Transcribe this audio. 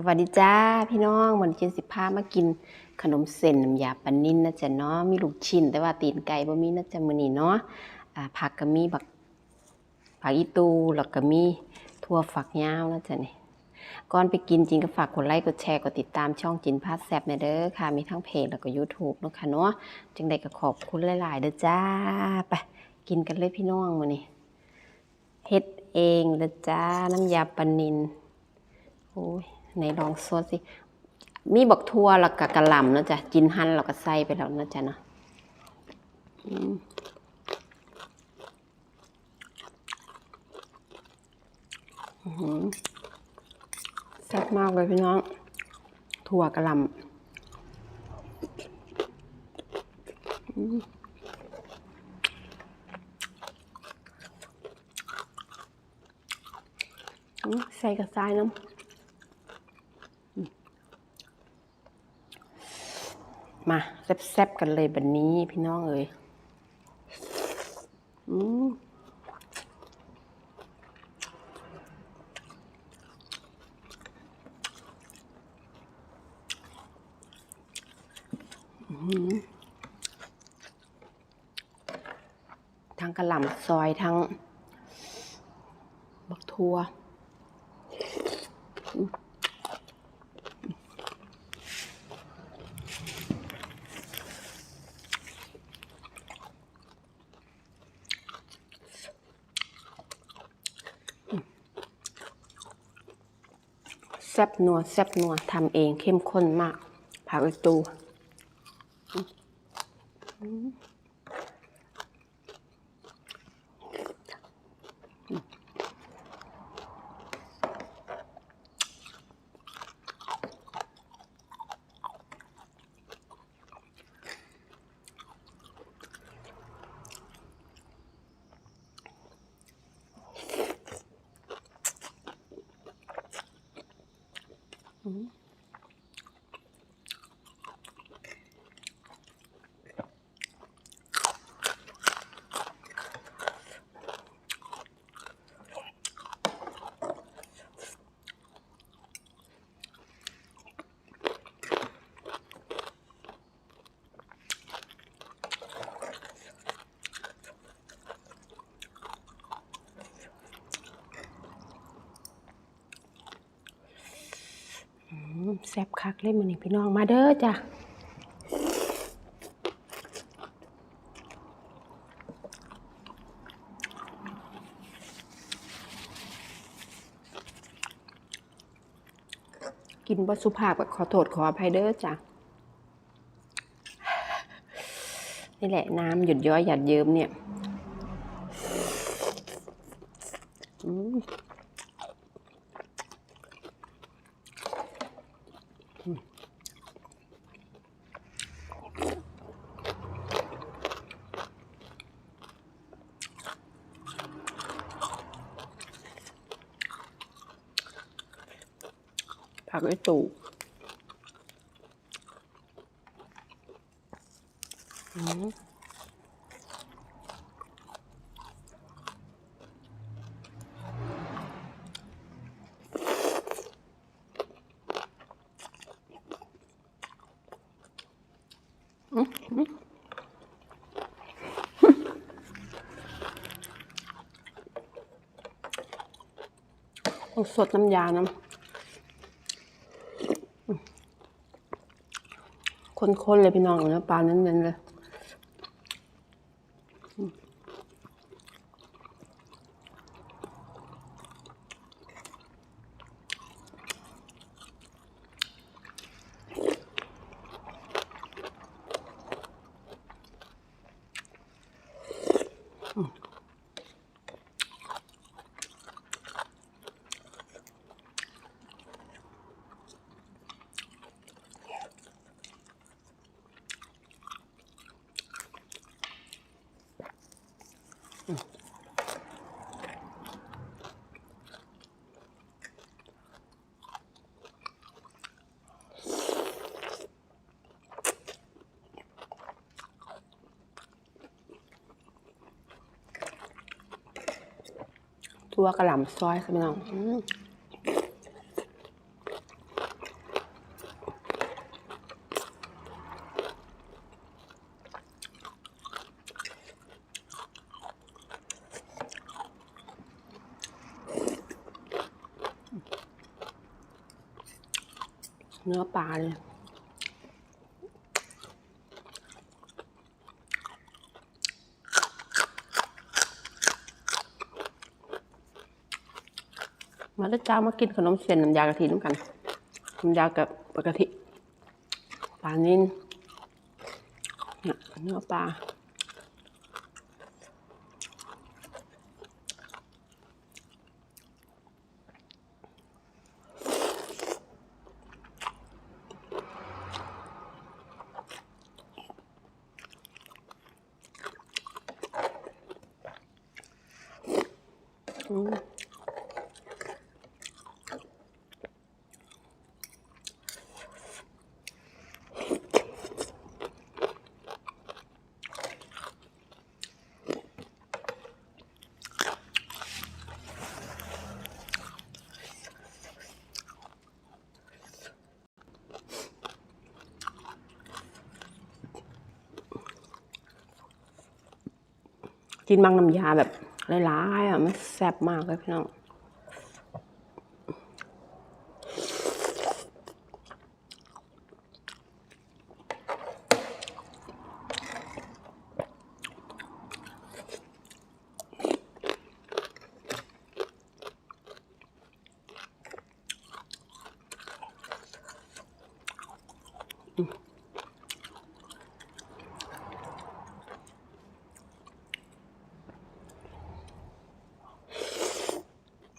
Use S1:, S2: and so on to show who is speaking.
S1: สวัสดีจ้าพี่น้องวันเจนสิพามากินขนมเส้นน้ำยาปนินนะจ๊ะเนาะมีลูกชิ้น แต่ว่าตีนไก่บ่มีนะจ๊ะมื้อนี้เนาะอ่าผักก็มีบักผักอีตูแล้วก็มีถั่วฝักยาวนะจ๊ะนี่ก่อนไปกินจริงก็ฝากกดไลค์กดแชร์กดติดตามช่องจินพาสแซบแม่เด้อค่ะ มีทั้งเพจแล้วก็ YouTube เนาะค่ะเนาะจังใดก็ขอบคุณหลาย ๆ เด้อจ้าไปกินกันเลยพี่น้องมื้อนี้เฮ็ดเองเด้อจ้าน้ำยาปนินโอ้ย ไหนลองซดสิ มีบักทั่วแล้วก็กระหล่ำเนาะจ้ะจินหั่นแล้วก็ใส่ไปแล้วเนาะจ้ะเนาะแซ่บมากเลยพี่น้อง ถั่วกระหล่ำใส่กระซายน้ำ มาแซ่บๆกันเลยแบบนี้พี่น้องเอ้ยอืมอื้อหือทั้งกระหล่ำซอยทั้งบักทัว แซ่บนัวแซ่บนัวทำเองเข้มข้นมากผักอีตูอื มอืม แซ่บคักเลยมันนี่พี่น้องมาเด้อจ้ะกินบสุภาพก็ขอโทษขออภัยเด้อจ้ะนี่แหละน้ำหยุดย้อยหยัดเยิ้มเนี่ย อืม ผักไว้ตู่อืมต้องสดน้ำยาน้ำ คนๆเลยพี่น้องเนื้อปลาเน้นๆเลย ตัวกระหล่ำซอยค่ะพี่น้องเนื้อปลาเลย มาได้วจ้ามากินขนมเส้นน้ำยากะทิด้วกันน้ำยากับปกะทิปลานิ่นเนี่ยเนื้อปลาอืม กินบางน้ำยาแบบหลายๆอะมันแซ่บมากเลยพี่น้องอืม